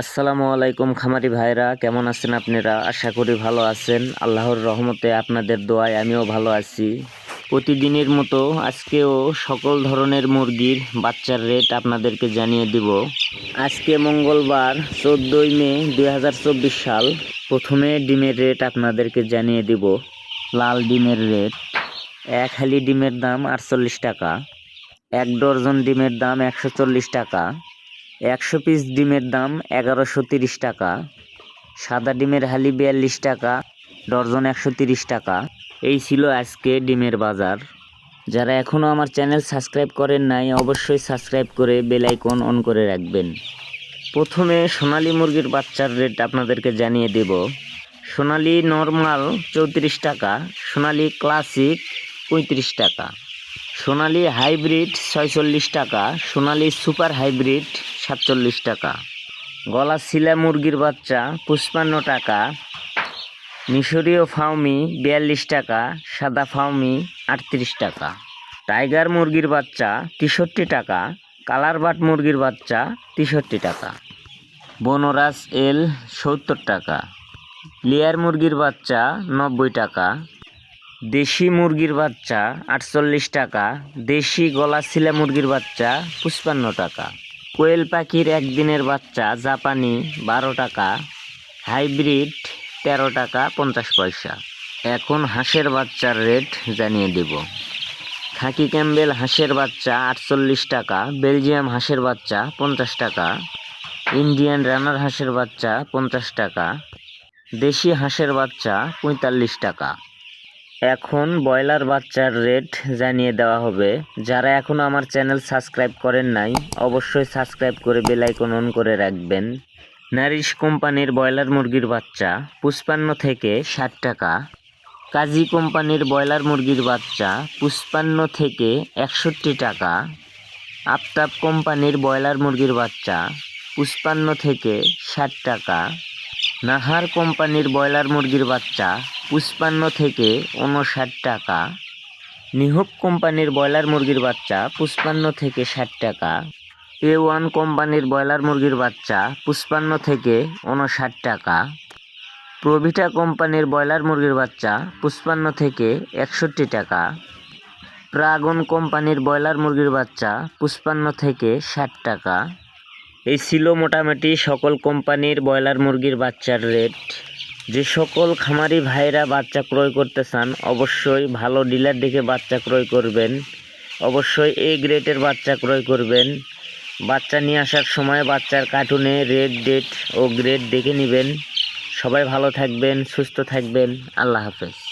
আসসালামু আলাইকুম খামারি ভাইরা, কেমন আছেন আপনারা? আশা করি ভালো আছেন। আল্লাহর রহমতে আপনাদের দোয়ায় আমিও ভালো আছি। প্রতিদিনের মতো আজকেও সকল ধরনের মুরগির বাচ্চার রেট আপনাদেরকে জানিয়ে দিব। আজকে মঙ্গলবার চোদ্দোই মে দু হাজার চব্বিশ সাল। প্রথমে ডিমের রেট আপনাদেরকে জানিয়ে দিব। লাল ডিমের রেট, এক হালি ডিমের দাম আটচল্লিশ টাকা, এক ডজন ডিমের দাম একশো চল্লিশ টাকা একশো পিস ডিমের দাম এগারোশো তিরিশ টাকা, সাদা ডিমের হালি বিয়াল্লিশ টাকা, ডর্জন একশো তিরিশ টাকা। এই ছিল আজকে ডিমের বাজার। যারা এখনও আমার চ্যানেল সাবস্ক্রাইব করেন নাই, অবশ্যই সাবস্ক্রাইব করে বেলাইকন অন করে রাখবেন। প্রথমে সোনালি মুরগির বাচ্চার রেট আপনাদেরকে জানিয়ে দেব। সোনালি নর্মাল চৌত্রিশ টাকা, সোনালি ক্লাসিক পঁয়ত্রিশ টাকা, সোনালী হাইব্রিড ছয়চল্লিশ টাকা, সোনালি সুপার হাইব্রিড সাতচল্লিশ টাকা। গলা শিলা মুরগির বাচ্চা, পঁচপান্ন টাকা। মিশরীয় ফাউমি বিয়াল্লিশ টাকা। সাদা ফাউমি আটত্রিশ টাকা। টাইগার মুরগির বাচ্চা, তেষট্টি টাকা। কালার বাট মুরগির বাচ্চা, তেষট্টি টাকা। বনরাজ এল, সত্তর টাকা। লেয়ার মুরগির বাচ্চা, নব্বই টাকা। দেশি মুরগির বাচ্চা, আটচল্লিশ টাকা। দেশি গলা শিলা মুরগির বাচ্চা, পঁচপান্ন টাকা। কোয়েল পাখির একদিনের বাচ্চা, জাপানি, বারো টাকা, হাইব্রিড, তেরো টাকা, পঞ্চাশ পয়সা। এখন হাঁসের বাচ্চার রেট জানিয়ে দেব। খাকি ক্যাম্বেল হাঁসের বাচ্চা আটচল্লিশ টাকা, বেলজিয়াম হাঁসের বাচ্চা পঞ্চাশ টাকা, ইন্ডিয়ান রানার হাঁসের বাচ্চা পঞ্চাশ টাকা, দেশি হাঁসের বাচ্চা পঁয়তাল্লিশ টাকা। এখন ব্রয়লার বাচ্চার রেট জানিয়ে দেওয়া হবে। যারা এখনও আমার চ্যানেল সাবস্ক্রাইব করেন নাই, অবশ্যই সাবস্ক্রাইব করে বেল আইকন অন করে রাখবেন। নারিশ কোম্পানির ব্রয়লার মুরগির বাচ্চা, পুষ্পান্ন থেকে ষাট টাকা। কাজী কোম্পানির ব্রয়লার মুরগির বাচ্চা, পুষ্পান্ন থেকে একষট্টি টাকা। আফতাব কোম্পানির ব্রয়লার মুরগির বাচ্চা, পুষ্পান্ন থেকে ষাট টাকা। নাহার কোম্পানির ব্রয়লার মুরগির বাচ্চা পুষ্পান্ন থেকে উনষাট টাকা। নিহক কোম্পানির ব্রয়লার মুরগির বাচ্চা পুষ্পান্ন থেকে ষাট টাকা। এ ওয়ান কোম্পানির ব্রয়লার মুরগির বাচ্চা পুষ্পান্ন থেকে উনষাট টাকা। প্রভিটা কোম্পানির ব্রয়লার মুরগির বাচ্চা পুষ্পান্ন থেকে একষট্টি টাকা। প্রাগন কোম্পানির ব্রয়লার মুরগির বাচ্চা পুষ্পান্ন থেকে ষাট টাকা। এই ছিল মোটামুটি সকল কোম্পানির ব্রয়লার মুরগির বাচ্চার রেট। যে সকল খামারি ভাইরা বাচ্চা ক্রয় করতে চান, অবশ্যই ভালো ডিলার দেখে বাচ্চা ক্রয় করবেন। অবশ্যই এ গ্রেডের বাচ্চা ক্রয় করবেন। বাচ্চা নিয়ে আসার সময় বাচ্চার কার্টুনে রেড ডেট ও গ্রেড দেখে নেবেন। সবাই ভালো থাকবেন, সুস্থ থাকবেন। আল্লাহ হাফেজ।